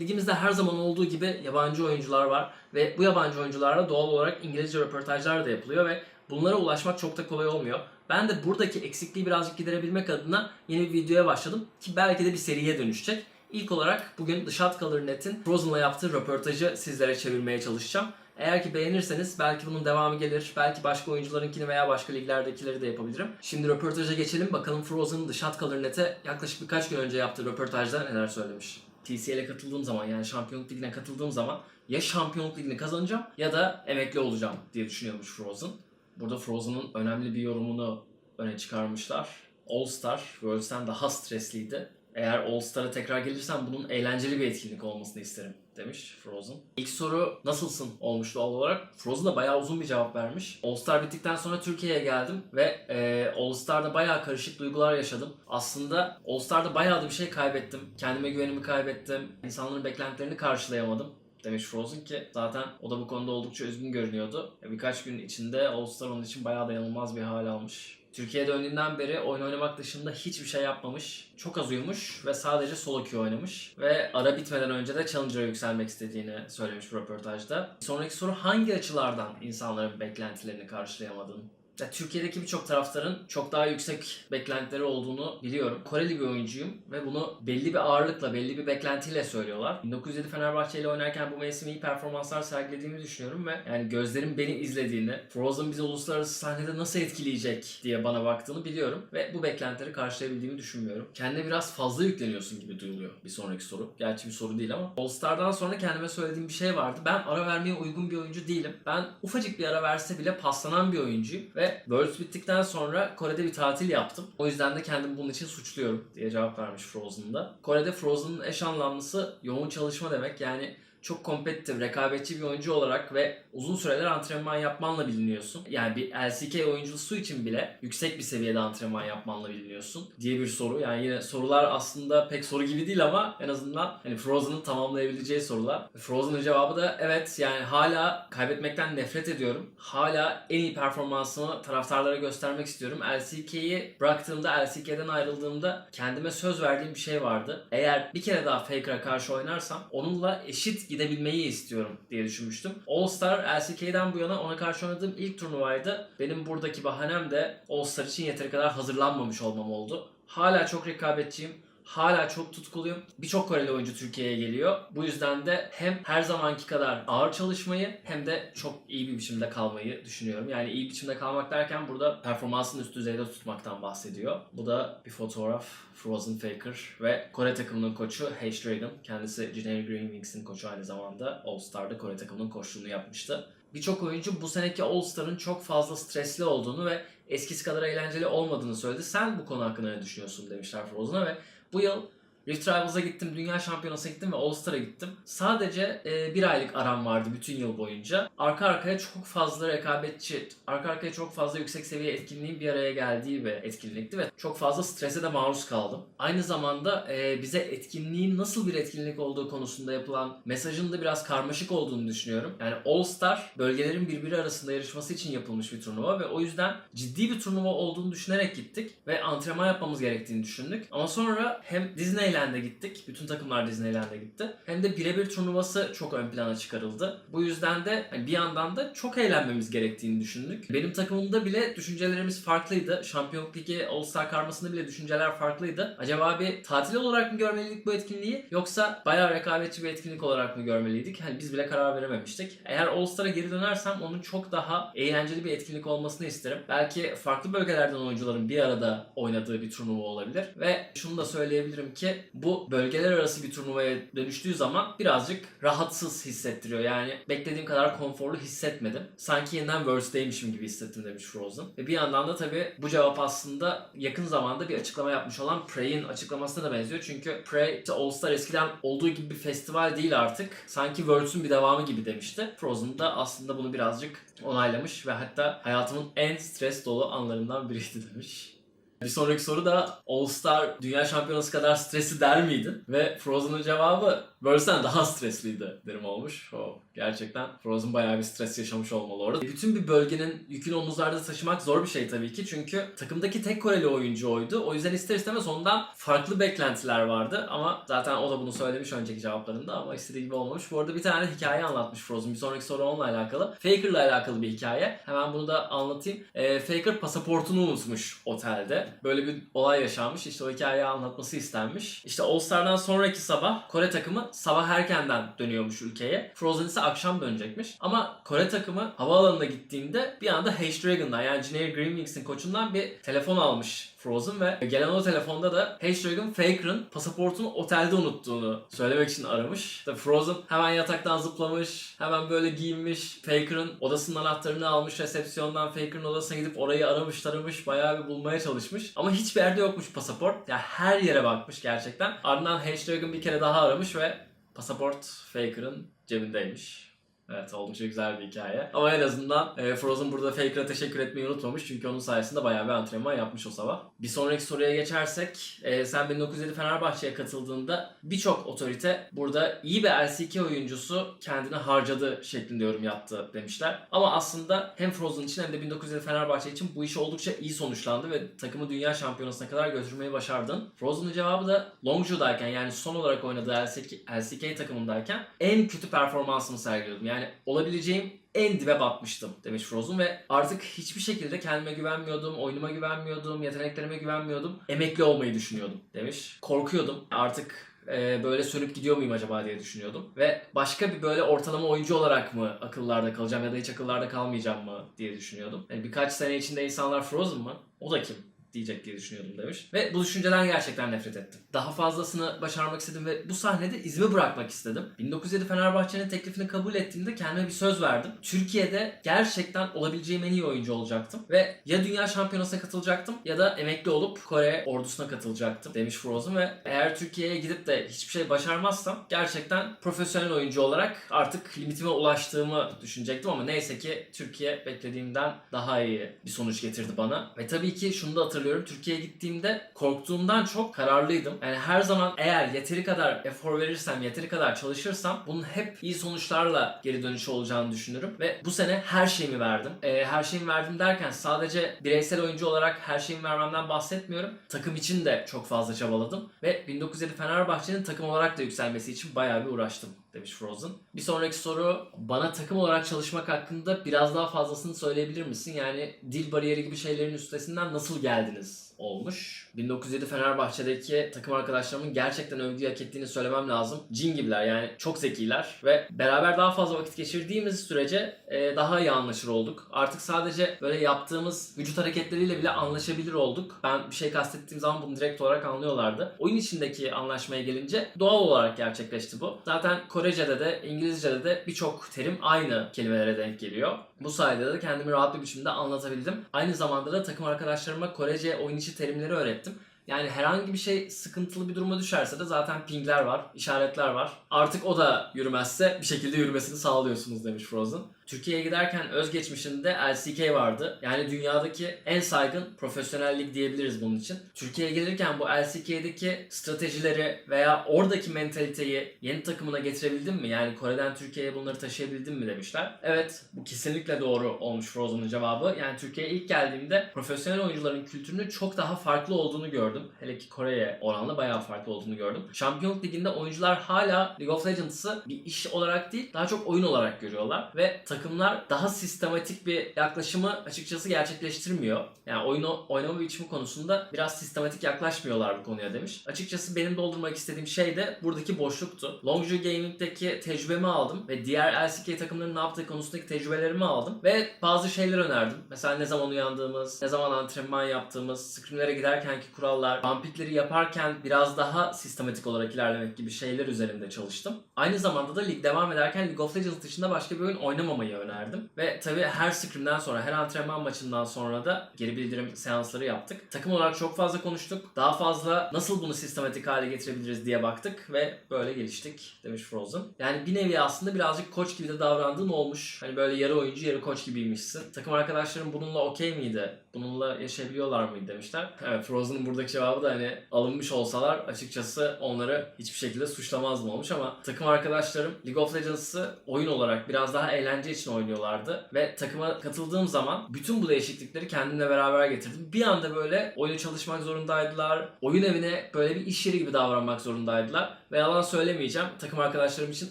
Ligimizde her zaman olduğu gibi yabancı oyuncular var ve bu yabancı oyuncularla doğal olarak İngilizce röportajlar da yapılıyor ve bunlara ulaşmak çok da kolay olmuyor. Ben de buradaki eksikliği birazcık giderebilmek adına yeni bir videoya başladım ki belki de bir seriye dönüşecek. İlk olarak bugün The Shot Color Net'in Frozen'la yaptığı röportajı sizlere çevirmeye çalışacağım. Eğer ki beğenirseniz belki bunun devamı gelir. Belki başka oyuncularınkini veya başka liglerdekileri de yapabilirim. Şimdi röportaja geçelim. Bakalım Frozen The Shot Color Net'e yaklaşık birkaç gün önce yaptığı röportajda neler söylemiş. TCL'e katıldığım zaman yani Şampiyonluk Ligi'ne katıldığım zaman ya Şampiyonluk Ligi'ni kazanacağım ya da emekli olacağım diye düşünüyormuş Frozen. Burada Frozen'ın önemli bir yorumunu öne çıkarmışlar. All Star Worlds'ten daha stresliydi. Eğer All Star'a tekrar gelirsem bunun eğlenceli bir etkinlik olmasını isterim demiş Frozen. İlk soru nasılsın olmuş doğal olarak. Frozen da bayağı uzun bir cevap vermiş. All Star bittikten sonra Türkiye'ye geldim ve e, All Star'da bayağı karışık duygular yaşadım. Aslında All Star'da bayağı da bir şey kaybettim. Kendime güvenimi kaybettim. İnsanların beklentilerini karşılayamadım demiş Frozen ki zaten o da bu konuda oldukça üzgün görünüyordu. E, Birkaç gün içinde All Star onun için bayağı dayanılmaz bir hal almış. Türkiye'ye döndüğünden beri oyun oynamak dışında hiçbir şey yapmamış. Çok az uyumuş ve sadece solo queue oynamış. Ve ara bitmeden önce de Challenger'a yükselmek istediğini söylemiş bu röportajda. Sonraki soru hangi açılardan insanların beklentilerini karşılayamadın? Ya, Türkiye'deki birçok taraftarın çok daha yüksek beklentileri olduğunu biliyorum. Koreli bir oyuncuyum ve bunu belli bir ağırlıkla, belli bir beklentiyle söylüyorlar. 1907 Fenerbahçe ile oynarken bu mevsim iyi performanslar sergilediğimi düşünüyorum ve yani gözlerin beni izlediğini, Frozen bizi uluslararası sahnede nasıl etkileyecek diye bana baktığını biliyorum ve bu beklentileri karşılayabildiğimi düşünmüyorum. Kendine biraz fazla yükleniyorsun gibi duyuluyor bir sonraki soru. Gerçi bir soru değil ama. All Star'dan sonra kendime söylediğim bir şey vardı. Ben ara vermeye uygun bir oyuncu değilim. Ben ufacık bir ara verse bile paslanan bir oyuncuyum ve Worlds bittikten sonra Kore'de bir tatil yaptım. O yüzden de kendimi bunun için suçluyorum diye cevap vermiş Frozen'da. Kore'de Frozen'ın eş anlamlısı yoğun çalışma demek. Yani çok kompetitif, rekabetçi bir oyuncu olarak ve uzun süreler antrenman yapmanla biliniyorsun. Yani bir LCK oyuncusu için bile yüksek bir seviyede antrenman yapmanla biliniyorsun diye bir soru. Yani yine sorular aslında pek soru gibi değil ama en azından hani Frozen'ın tamamlayabileceği sorular. Frozen'ın cevabı da evet yani hala kaybetmekten nefret ediyorum. Hala en iyi performansımı taraftarlara göstermek istiyorum. LCK'yi bıraktığımda, LCK'den ayrıldığımda kendime söz verdiğim bir şey vardı. Eğer bir kere daha Faker'a karşı oynarsam onunla eşit gidebilmeyi istiyorum diye düşünmüştüm. All Star LCK'den bu yana ona karşı oynadığım ilk turnuvaydı. Benim buradaki bahanem de All Star için yeteri kadar hazırlanmamış olmam oldu. Hala çok rekabetçiyim. Hala çok tutkuluyum. Birçok Koreli oyuncu Türkiye'ye geliyor. Bu yüzden de hem her zamanki kadar ağır çalışmayı hem de çok iyi bir biçimde kalmayı düşünüyorum. Yani iyi biçimde kalmak derken burada performansını üst düzeyde tutmaktan bahsediyor. Bu da bir fotoğraf. Frozen Faker ve Kore takımının koçu H Dragon. Kendisi Generic Green Wings'in koçu aynı zamanda All Star'da Kore takımının koçluğunu yapmıştı. Birçok oyuncu bu seneki All Star'ın çok fazla stresli olduğunu ve eskisi kadar eğlenceli olmadığını söyledi. Sen bu konu hakkında ne düşünüyorsun demişler Frozen'a ve bu yıl Rift Rivals'a gittim, Dünya Şampiyonası'na gittim ve All Star'a gittim. Sadece e, bir aylık aram vardı bütün yıl boyunca. Arka arkaya çok fazla rekabetçi, arka arkaya çok fazla yüksek seviye etkinliğin bir araya geldiği bir etkinlikti ve çok fazla strese de maruz kaldım. Aynı zamanda e, bize etkinliğin nasıl bir etkinlik olduğu konusunda yapılan mesajın da biraz karmaşık olduğunu düşünüyorum. Yani All Star bölgelerin birbiri arasında yarışması için yapılmış bir turnuva ve o yüzden ciddi bir turnuva olduğunu düşünerek gittik ve antrenman yapmamız gerektiğini düşündük. Ama sonra hem Disneyland'e gittik. Bütün takımlar Disneyland'e gitti. Hem de birebir turnuvası çok ön plana çıkarıldı. Bu yüzden de hani bir yandan da çok eğlenmemiz gerektiğini düşündük. Benim takımımda bile düşüncelerimiz farklıydı. Şampiyonluk Ligi All Star karmasında bile düşünceler farklıydı. Acaba bir tatil olarak mı görmeliydik bu etkinliği yoksa bayağı rekabetçi bir etkinlik olarak mı görmeliydik? Hani biz bile karar verememiştik. Eğer All Star'a geri dönersem onun çok daha eğlenceli bir etkinlik olmasını isterim. Belki farklı bölgelerden oyuncuların bir arada oynadığı bir turnuva olabilir. Ve şunu da söyleyebilirim ki bu bölgeler arası bir turnuvaya dönüştüğü zaman birazcık rahatsız hissettiriyor. Yani beklediğim kadar konforlu hissetmedim. Sanki yeniden Worlds'deymişim gibi hissettim demiş Frozen. Ve bir yandan da tabii bu cevap aslında yakın zamanda bir açıklama yapmış olan Prey'in açıklamasına da benziyor. Çünkü Prey işte All Star eskiden olduğu gibi bir festival değil artık. Sanki Worlds'ün bir devamı gibi demişti. Frozen da aslında bunu birazcık onaylamış ve hatta hayatımın en stres dolu anlarından biriydi demiş. Bir sonraki soru da All Star Dünya Şampiyonası kadar stresli der miydin? Ve Frozen'ın cevabı Burst'ten daha stresliydi derim olmuş. O gerçekten Frozen bayağı bir stres yaşamış olmalı orada. Bütün bir bölgenin yükünü omuzlarda taşımak zor bir şey tabii ki. Çünkü takımdaki tek Koreli oyuncu oydu. O yüzden ister istemez ondan farklı beklentiler vardı. Ama zaten o da bunu söylemiş önceki cevaplarında ama istediği gibi olmamış. Bu arada bir tane hikaye anlatmış Frozen. Bir sonraki soru onunla alakalı. Faker'la alakalı bir hikaye. Hemen bunu da anlatayım. Ee, Faker pasaportunu unutmuş otelde. Böyle bir olay yaşanmış. İşte o hikayeyi anlatması istenmiş. İşte All Star'dan sonraki sabah Kore takımı sabah erkenden dönüyormuş ülkeye. Frozen ise akşam dönecekmiş. Ama Kore takımı havaalanına gittiğinde bir anda H-Dragon'dan yani Janae Greenwings'in koçundan bir telefon almış Frozen ve gelen o telefonda da H-Dragon Faker'ın pasaportunu otelde unuttuğunu söylemek için aramış. İşte Frozen hemen yataktan zıplamış, hemen böyle giyinmiş. Faker'ın odasının anahtarını almış resepsiyondan Faker'ın odasına gidip orayı aramış taramış, bayağı bir bulmaya çalışmış. Ama hiçbir yerde yokmuş pasaport. Ya her yere bakmış gerçekten. Ardından H-Dragon bir kere daha aramış ve pasaport Faker'ın cebindeymiş. Evet oldukça güzel bir hikaye. Ama en azından e, Frozen burada Faker'a teşekkür etmeyi unutmamış. Çünkü onun sayesinde bayağı bir antrenman yapmış o sabah. Bir sonraki soruya geçersek e, sen 1907 Fenerbahçe'ye katıldığında birçok otorite burada iyi bir LCK oyuncusu kendini harcadı şeklinde yorum yaptı demişler. Ama aslında hem Frozen için hem de 1907 Fenerbahçe için bu iş oldukça iyi sonuçlandı ve takımı dünya şampiyonasına kadar götürmeyi başardın. Frozen'ın cevabı da Longju'dayken yani son olarak oynadığı LCK, LCK takımındayken en kötü performansımı sergiliyordum. Yani olabileceğim en dibe batmıştım demiş Frozen ve artık hiçbir şekilde kendime güvenmiyordum, oyunuma güvenmiyordum, yeteneklerime güvenmiyordum. Emekli olmayı düşünüyordum demiş. Korkuyordum. Artık e, böyle sönüp gidiyor muyum acaba diye düşünüyordum. Ve başka bir böyle ortalama oyuncu olarak mı akıllarda kalacağım ya da hiç akıllarda kalmayacağım mı diye düşünüyordum. Yani birkaç sene içinde insanlar Frozen mı? O da kim? Diyecek diye düşünüyordum demiş. Ve bu düşünceden gerçekten nefret ettim. Daha fazlasını başarmak istedim ve bu sahnede izimi bırakmak istedim. 1907 Fenerbahçe'nin teklifini kabul ettiğimde kendime bir söz verdim. Türkiye'de gerçekten olabileceğim en iyi oyuncu olacaktım. Ve ya Dünya Şampiyonası'na katılacaktım ya da emekli olup Kore ordusuna katılacaktım demiş Frozen ve eğer Türkiye'ye gidip de hiçbir şey başarmazsam gerçekten profesyonel oyuncu olarak artık limitime ulaştığımı düşünecektim ama neyse ki Türkiye beklediğimden daha iyi bir sonuç getirdi bana. Ve tabii ki şunu da hatırlıyorum. Türkiye'ye gittiğimde korktuğumdan çok kararlıydım. Yani her zaman eğer yeteri kadar efor verirsem, yeteri kadar çalışırsam bunun hep iyi sonuçlarla geri dönüşü olacağını düşünürüm. Ve bu sene her şeyimi verdim. Ee, her şeyimi verdim derken sadece bireysel oyuncu olarak her şeyimi vermemden bahsetmiyorum. Takım için de çok fazla çabaladım. Ve 1907 Fenerbahçe'nin takım olarak da yükselmesi için bayağı bir uğraştım demiş Frozen. Bir sonraki soru bana takım olarak çalışmak hakkında biraz daha fazlasını söyleyebilir misin? Yani dil bariyeri gibi şeylerin üstesinden nasıl geldiniz olmuş. 1907 Fenerbahçe'deki takım arkadaşlarımın gerçekten övgüyü hak ettiğini söylemem lazım. Cin gibiler yani çok zekiler ve beraber daha fazla vakit geçirdiğimiz sürece e, daha iyi anlaşır olduk. Artık sadece böyle yaptığımız vücut hareketleriyle bile anlaşabilir olduk. Ben bir şey kastettiğim zaman bunu direkt olarak anlıyorlardı. Oyun içindeki anlaşmaya gelince doğal olarak gerçekleşti bu. Zaten Korece'de de İngilizce'de de birçok terim aynı kelimelere denk geliyor. Bu sayede de kendimi rahat bir biçimde anlatabildim. Aynı zamanda da takım arkadaşlarıma Korece oyun içi terimleri öğrettim. Yani herhangi bir şey sıkıntılı bir duruma düşerse de zaten pingler var, işaretler var. Artık o da yürümezse bir şekilde yürümesini sağlıyorsunuz demiş Frozen. Türkiye'ye giderken özgeçmişinde LCK vardı. Yani dünyadaki en saygın profesyonel lig diyebiliriz bunun için. Türkiye'ye gelirken bu LCK'deki stratejileri veya oradaki mentaliteyi yeni takımına getirebildin mi? Yani Kore'den Türkiye'ye bunları taşıyabildin mi demişler. Evet bu kesinlikle doğru olmuş Frozen'ın cevabı. Yani Türkiye'ye ilk geldiğimde profesyonel oyuncuların kültürünün çok daha farklı olduğunu gördüm. Hele ki Kore'ye oranla bayağı farklı olduğunu gördüm. Şampiyonluk Ligi'nde oyuncular hala League of Legends'ı bir iş olarak değil daha çok oyun olarak görüyorlar ve takımlar daha sistematik bir yaklaşımı açıkçası gerçekleştirmiyor. Yani oyunu oynama biçimi konusunda biraz sistematik yaklaşmıyorlar bu konuya demiş. Açıkçası benim doldurmak istediğim şey de buradaki boşluktu. Longju Gaming'deki tecrübemi aldım ve diğer LCK takımlarının ne yaptığı konusundaki tecrübelerimi aldım ve bazı şeyler önerdim. Mesela ne zaman uyandığımız, ne zaman antrenman yaptığımız, scrimlere giderkenki kurallar, vampikleri yaparken biraz daha sistematik olarak ilerlemek gibi şeyler üzerinde çalıştım. Aynı zamanda da lig devam ederken League of Legends dışında başka bir oyun oynamamayı önerdim. Ve tabii her scrimden sonra, her antrenman maçından sonra da geri bildirim seansları yaptık. Takım olarak çok fazla konuştuk. Daha fazla nasıl bunu sistematik hale getirebiliriz diye baktık ve böyle geliştik demiş Frozen. Yani bir nevi aslında birazcık koç gibi de davrandığın olmuş. Hani böyle yarı oyuncu, yarı koç gibiymişsin. Takım arkadaşlarım bununla okey miydi? Bununla yaşayabiliyorlar mıydı demişler. Evet Frozen'ın buradaki cevabı da hani alınmış olsalar açıkçası onları hiçbir şekilde suçlamazdım olmuş ama takım arkadaşlarım League of Legends'ı oyun olarak biraz daha eğlence için oynuyorlardı ve takıma katıldığım zaman bütün bu değişiklikleri kendimle beraber getirdim. Bir anda böyle oyunu çalışmak zorundaydılar. Oyun evine böyle bir iş yeri gibi davranmak zorundaydılar. Ve yalan söylemeyeceğim. Takım arkadaşlarım için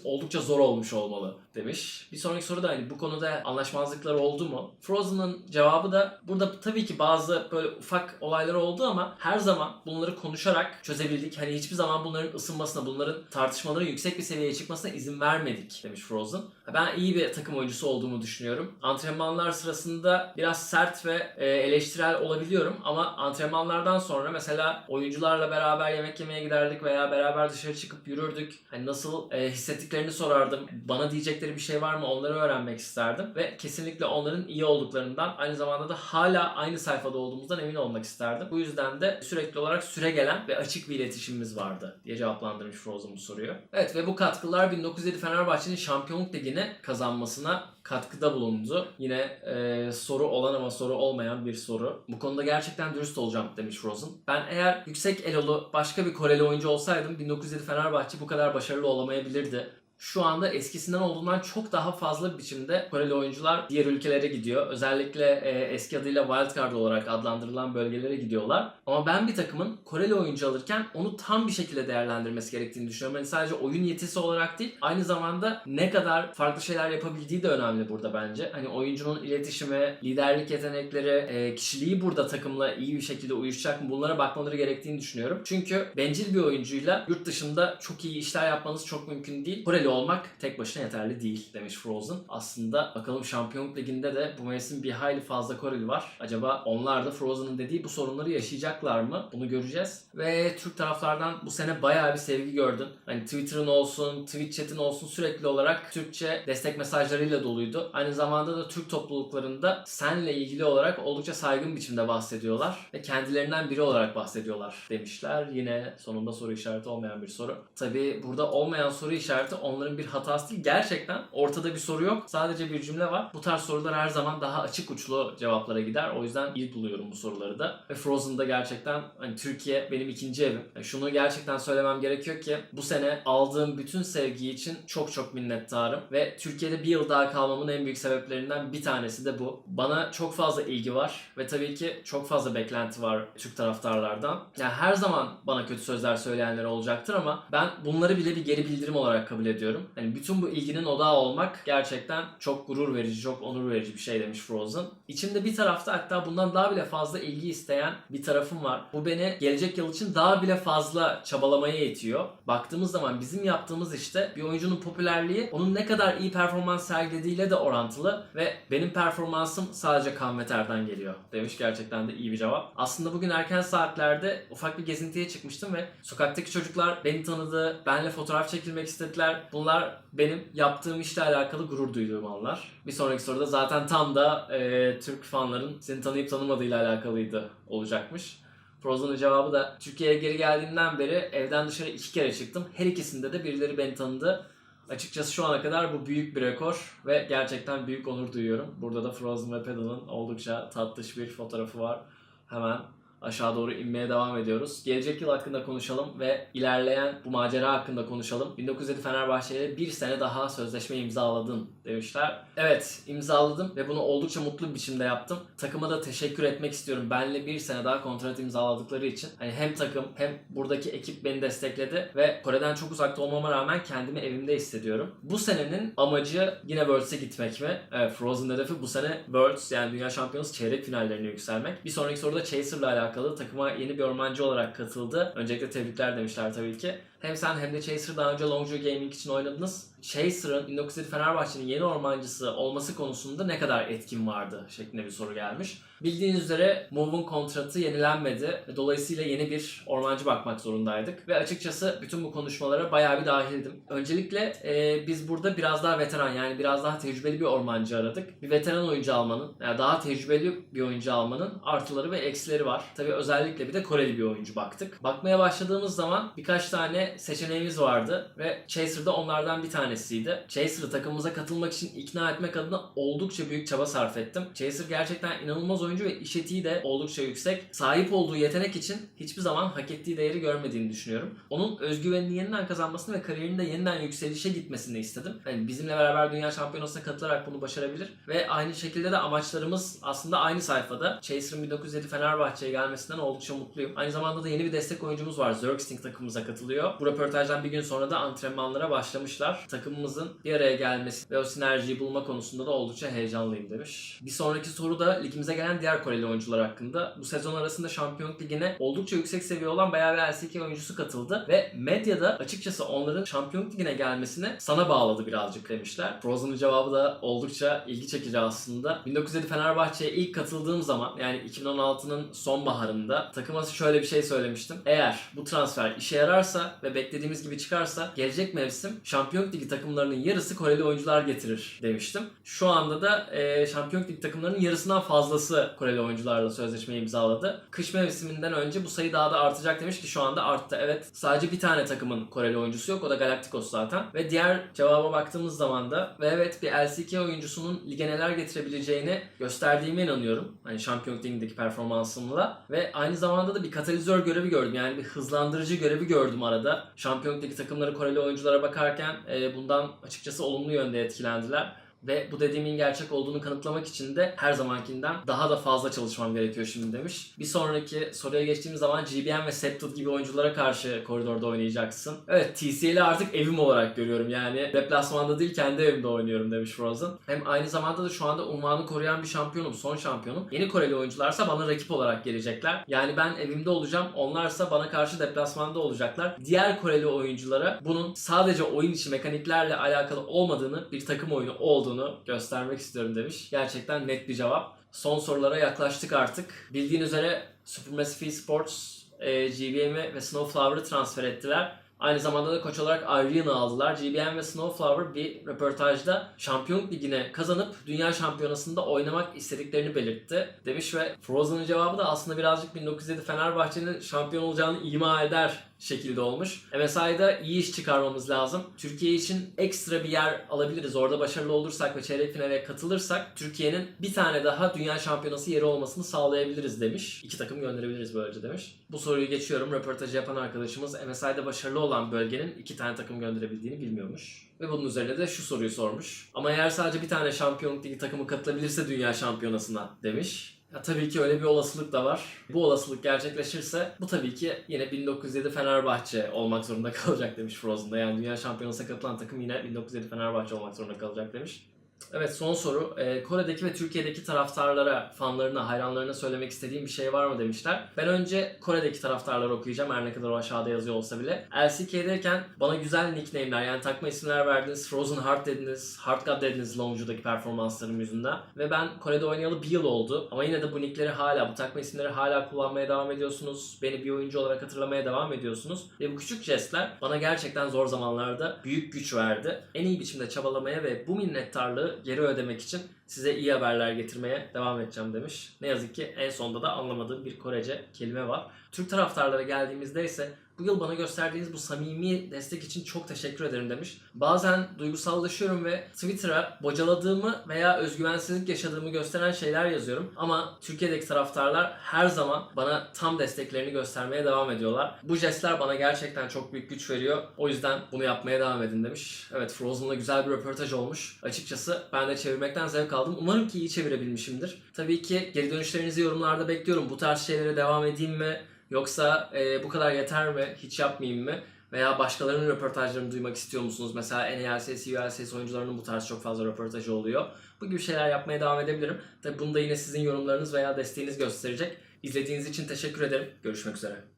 oldukça zor olmuş olmalı demiş. Bir sonraki soru da hani bu konuda anlaşmazlıklar oldu mu? Frozen'ın cevabı da burada tabii ki bazı böyle ufak olaylar oldu ama her zaman bunları konuşarak çözebildik. Hani hiçbir zaman bunların ısınmasına, bunların tartışmaların yüksek bir seviyeye çıkmasına izin vermedik demiş Frozen. Ben iyi bir takım oyuncusu olduğumu düşünüyorum. Antrenmanlar sırasında biraz sert ve e, eleştirel olabiliyorum ama antrenmanlardan sonra mesela oyuncularla beraber yemek yemeye giderdik veya beraber dışarı çıkıp yürürdük. Hani nasıl e, hissettiklerini sorardım. Bana diyecekleri bir şey var mı onları öğrenmek isterdim ve kesinlikle onların iyi olduklarından aynı zamanda da hala aynı sayfada olduğumuzdan emin olmak isterdim. Bu yüzden de sürekli olarak süre gelen ve açık bir iletişimimiz vardı diye cevaplandırmış Frozen bu soruyu. Evet ve bu katkılar 1907 Fenerbahçe'nin Şampiyonluk Ligi'ni kazanmasına katkıda bulundu. Yine e, soru olan ama soru olmayan bir soru. Bu konuda gerçekten dürüst olacağım demiş Frozen. Ben eğer yüksek elolu başka bir Koreli oyuncu olsaydım 1907 Fenerbahçe bu kadar başarılı olamayabilirdi şu anda eskisinden olduğundan çok daha fazla biçimde Koreli oyuncular diğer ülkelere gidiyor. Özellikle e, eski adıyla wildcard olarak adlandırılan bölgelere gidiyorlar. Ama ben bir takımın Koreli oyuncu alırken onu tam bir şekilde değerlendirmesi gerektiğini düşünüyorum. Yani sadece oyun yetisi olarak değil, aynı zamanda ne kadar farklı şeyler yapabildiği de önemli burada bence. Hani oyuncunun iletişimi, liderlik yetenekleri, e, kişiliği burada takımla iyi bir şekilde uyuşacak mı? Bunlara bakmaları gerektiğini düşünüyorum. Çünkü bencil bir oyuncuyla yurt dışında çok iyi işler yapmanız çok mümkün değil. Koreli olmak tek başına yeterli değil demiş Frozen. Aslında bakalım Şampiyonluk Ligi'nde de bu mevsim bir hayli fazla Koreli var. Acaba onlar da Frozen'ın dediği bu sorunları yaşayacaklar mı? Bunu göreceğiz. Ve Türk taraflardan bu sene bayağı bir sevgi gördün. Hani Twitter'ın olsun, Twitch chat'in olsun sürekli olarak Türkçe destek mesajlarıyla doluydu. Aynı zamanda da Türk topluluklarında senle ilgili olarak oldukça saygın biçimde bahsediyorlar. Ve kendilerinden biri olarak bahsediyorlar demişler. Yine sonunda soru işareti olmayan bir soru. Tabi burada olmayan soru işareti onların bir hatası değil. Gerçekten ortada bir soru yok. Sadece bir cümle var. Bu tarz sorular her zaman daha açık uçlu cevaplara gider. O yüzden iyi buluyorum bu soruları da. Ve Frozen'da gerçekten hani Türkiye benim ikinci evim. Yani şunu gerçekten söylemem gerekiyor ki bu sene aldığım bütün sevgi için çok çok minnettarım. Ve Türkiye'de bir yıl daha kalmamın en büyük sebeplerinden bir tanesi de bu. Bana çok fazla ilgi var ve tabii ki çok fazla beklenti var Türk taraftarlardan. Yani her zaman bana kötü sözler söyleyenler olacaktır ama ben bunları bile bir geri bildirim olarak kabul ediyorum. Hani bütün bu ilginin odağı olmak gerçekten çok gurur verici, çok onur verici bir şey demiş Frozen. İçimde bir tarafta hatta bundan daha bile fazla ilgi isteyen bir tarafım var. Bu beni gelecek yıl için daha bile fazla çabalamaya itiyor. Baktığımız zaman bizim yaptığımız işte bir oyuncunun popülerliği onun ne kadar iyi performans sergilediğiyle de orantılı ve benim performansım sadece kan ve terden geliyor demiş. Gerçekten de iyi bir cevap. Aslında bugün erken saatlerde ufak bir gezintiye çıkmıştım ve sokaktaki çocuklar beni tanıdı, benimle fotoğraf çekilmek istediler. Bunlar benim yaptığım işle alakalı gurur duyduğum anlar. Bir sonraki soruda zaten tam da e, Türk fanların seni tanıyıp tanımadığıyla alakalıydı olacakmış. Frozen'ın cevabı da Türkiye'ye geri geldiğimden beri evden dışarı iki kere çıktım. Her ikisinde de birileri beni tanıdı. Açıkçası şu ana kadar bu büyük bir rekor ve gerçekten büyük onur duyuyorum. Burada da Frozen ve Pedal'ın oldukça tatlış bir fotoğrafı var. Hemen aşağı doğru inmeye devam ediyoruz. Gelecek yıl hakkında konuşalım ve ilerleyen bu macera hakkında konuşalım. 1907 Fenerbahçe'ye bir sene daha sözleşme imzaladın demişler. Evet imzaladım ve bunu oldukça mutlu bir biçimde yaptım. Takıma da teşekkür etmek istiyorum. Benle bir sene daha kontrat imzaladıkları için. Hani hem takım hem buradaki ekip beni destekledi ve Kore'den çok uzakta olmama rağmen kendimi evimde hissediyorum. Bu senenin amacı yine Worlds'e gitmek mi? Evet Frozen hedefi bu sene Worlds yani Dünya Şampiyonası çeyrek finallerine yükselmek. Bir sonraki soruda Chaser'la alakalı takıma yeni bir ormancı olarak katıldı. Öncelikle tebrikler demişler tabii ki. Hem sen hem de Chaser daha önce Longjoy Gaming için oynadınız. Chaser'ın 1907 Fenerbahçe'nin yeni ormancısı olması konusunda ne kadar etkin vardı şeklinde bir soru gelmiş. Bildiğiniz üzere Move'un kontratı yenilenmedi dolayısıyla yeni bir ormancı bakmak zorundaydık. Ve açıkçası bütün bu konuşmalara bayağı bir dahildim. Öncelikle e, biz burada biraz daha veteran yani biraz daha tecrübeli bir ormancı aradık. Bir veteran oyuncu almanın, yani daha tecrübeli bir oyuncu almanın artıları ve eksileri var. Tabii özellikle bir de Koreli bir oyuncu baktık. Bakmaya başladığımız zaman birkaç tane seçeneğimiz vardı ve Chaser da onlardan bir tanesiydi. Chaser'ı takımımıza katılmak için ikna etmek adına oldukça büyük çaba sarf ettim. Chaser gerçekten inanılmaz oyuncu ve iş etiği de oldukça yüksek. Sahip olduğu yetenek için hiçbir zaman hak ettiği değeri görmediğini düşünüyorum. Onun özgüvenini yeniden kazanmasını ve kariyerinde yeniden yükselişe gitmesini istedim. Yani bizimle beraber Dünya Şampiyonası'na katılarak bunu başarabilir. Ve aynı şekilde de amaçlarımız aslında aynı sayfada. Chaser'ın 1907 Fenerbahçe'ye gelmesinden oldukça mutluyum. Aynı zamanda da yeni bir destek oyuncumuz var. Zergsting takımımıza katılıyor. Bu röportajdan bir gün sonra da antrenmanlara başlamışlar. Takımımızın bir araya gelmesi ve o sinerjiyi bulma konusunda da oldukça heyecanlıyım demiş. Bir sonraki soru da ligimize gelen diğer Koreli oyuncular hakkında. Bu sezon arasında Şampiyonluk Ligi'ne oldukça yüksek seviye olan bayağı bir LCK oyuncusu katıldı ve medyada açıkçası onların Şampiyonluk Ligi'ne gelmesini sana bağladı birazcık demişler. Frozen'ın cevabı da oldukça ilgi çekici aslında. 1907 Fenerbahçe'ye ilk katıldığım zaman yani 2016'nın sonbaharında takıma şöyle bir şey söylemiştim. Eğer bu transfer işe yararsa ve beklediğimiz gibi çıkarsa gelecek mevsim Şampiyonluk Ligi takımlarının yarısı Koreli oyuncular getirir demiştim. Şu anda da e, Şampiyonluk Ligi takımlarının yarısından fazlası Koreli oyuncularla sözleşme imzaladı. Kış mevsiminden önce bu sayı daha da artacak demiş ki şu anda arttı. Evet sadece bir tane takımın Koreli oyuncusu yok o da Galacticos zaten. Ve diğer cevaba baktığımız zaman da ve evet bir LCK oyuncusunun lige neler getirebileceğini gösterdiğime inanıyorum. Hani Şampiyonluk Ligi'ndeki performansımla ve aynı zamanda da bir katalizör görevi gördüm. Yani bir hızlandırıcı görevi gördüm arada. Şampiyonluk Ligi takımları Koreli oyunculara bakarken e, bundan açıkçası olumlu yönde etkilendiler. Ve bu dediğimin gerçek olduğunu kanıtlamak için de her zamankinden daha da fazla çalışmam gerekiyor şimdi demiş. Bir sonraki soruya geçtiğimiz zaman GBM ve Septud gibi oyunculara karşı koridorda oynayacaksın. Evet TCL'i artık evim olarak görüyorum yani. Deplasmanda değil kendi evimde oynuyorum demiş Frozen. Hem aynı zamanda da şu anda unvanı koruyan bir şampiyonum, son şampiyonum. Yeni Koreli oyuncularsa bana rakip olarak gelecekler. Yani ben evimde olacağım, onlarsa bana karşı deplasmanda olacaklar. Diğer Koreli oyunculara bunun sadece oyun içi mekaniklerle alakalı olmadığını, bir takım oyunu olduğunu göstermek istiyorum demiş. Gerçekten net bir cevap. Son sorulara yaklaştık artık. Bildiğin üzere Supermassive Sports e, GBM'i ve Snowflower'ı transfer ettiler. Aynı zamanda da koç olarak Irene'ı aldılar. GBM ve Snowflower bir röportajda Şampiyonluk Ligi'ne kazanıp Dünya Şampiyonası'nda oynamak istediklerini belirtti. Demiş ve Frozen'ın cevabı da aslında birazcık 1907 Fenerbahçe'nin şampiyon olacağını ima eder şekilde olmuş. MSI'da iyi iş çıkarmamız lazım. Türkiye için ekstra bir yer alabiliriz. Orada başarılı olursak ve çeyrek finale katılırsak Türkiye'nin bir tane daha dünya şampiyonası yeri olmasını sağlayabiliriz demiş. İki takım gönderebiliriz böylece demiş. Bu soruyu geçiyorum. Röportajı yapan arkadaşımız MSI'da başarılı olan bölgenin iki tane takım gönderebildiğini bilmiyormuş. Ve bunun üzerine de şu soruyu sormuş. Ama eğer sadece bir tane şampiyonluk ligi takımı katılabilirse dünya şampiyonasına demiş. Ya tabii ki öyle bir olasılık da var. Bu olasılık gerçekleşirse bu tabii ki yine 1907 Fenerbahçe olmak zorunda kalacak demiş Frozen'da. Yani Dünya Şampiyonası'na katılan takım yine 1907 Fenerbahçe olmak zorunda kalacak demiş. Evet son soru. Ee, Kore'deki ve Türkiye'deki taraftarlara, fanlarına, hayranlarına söylemek istediğim bir şey var mı demişler. Ben önce Kore'deki taraftarları okuyacağım her ne kadar o aşağıda yazıyor olsa bile. LCK'deyken bana güzel nickname'ler yani takma isimler verdiniz. Frozen Heart dediniz, Heart God dediniz Longju'daki performanslarım yüzünden. Ve ben Kore'de oynayalı bir yıl oldu. Ama yine de bu nickleri hala, bu takma isimleri hala kullanmaya devam ediyorsunuz. Beni bir oyuncu olarak hatırlamaya devam ediyorsunuz. Ve bu küçük jestler bana gerçekten zor zamanlarda büyük güç verdi. En iyi biçimde çabalamaya ve bu minnettarlığı geri ödemek için size iyi haberler getirmeye devam edeceğim demiş. Ne yazık ki en sonda da anlamadığım bir Korece kelime var. Türk taraftarlara geldiğimizde ise bu yıl bana gösterdiğiniz bu samimi destek için çok teşekkür ederim demiş. Bazen duygusallaşıyorum ve Twitter'a bocaladığımı veya özgüvensizlik yaşadığımı gösteren şeyler yazıyorum. Ama Türkiye'deki taraftarlar her zaman bana tam desteklerini göstermeye devam ediyorlar. Bu jestler bana gerçekten çok büyük güç veriyor. O yüzden bunu yapmaya devam edin demiş. Evet Frozen'la güzel bir röportaj olmuş. Açıkçası ben de çevirmekten zevk aldım. Umarım ki iyi çevirebilmişimdir. Tabii ki geri dönüşlerinizi yorumlarda bekliyorum. Bu tarz şeylere devam edeyim mi? Yoksa e, bu kadar yeter mi? Hiç yapmayayım mı? Veya başkalarının röportajlarını duymak istiyor musunuz? Mesela NLCS, ULCS oyuncularının bu tarz çok fazla röportajı oluyor. Bu gibi şeyler yapmaya devam edebilirim. Tabi bunu da yine sizin yorumlarınız veya desteğiniz gösterecek. İzlediğiniz için teşekkür ederim. Görüşmek üzere.